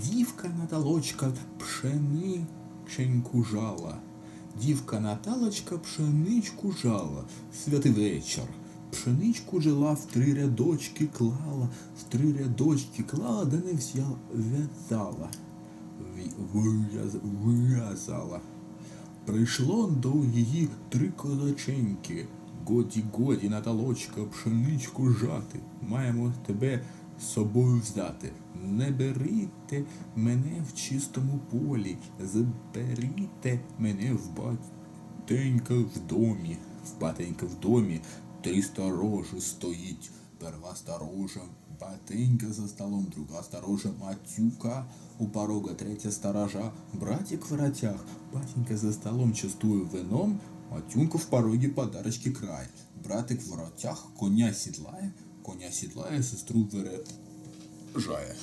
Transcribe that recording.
Дівка Наталочка пшениченьку жала. Дівка Наталочка пшеничку жала. Святий вечір. Пшеничку жила, в три рядочки клала, в три рядочки клала, да не вся в'язала. Вив'язала. Прийшло до її три козаченьки. Годі, годі, Наталочка, пшеничку жати. Маємо тебе собою взяти. Не беріть мене в чистому полі, заберіть мене в батенька в домі. В батенька в домі три сторожі стоїть. Перва сторожа батенька за столом, друга сторожа матюка у порога, третя сторожа братик в воротях. Батенька за столом частує вином, матюнка в порогі подарочки край. Братик в воротях коня сідлає, коня сідлає, сестру вере. Жає.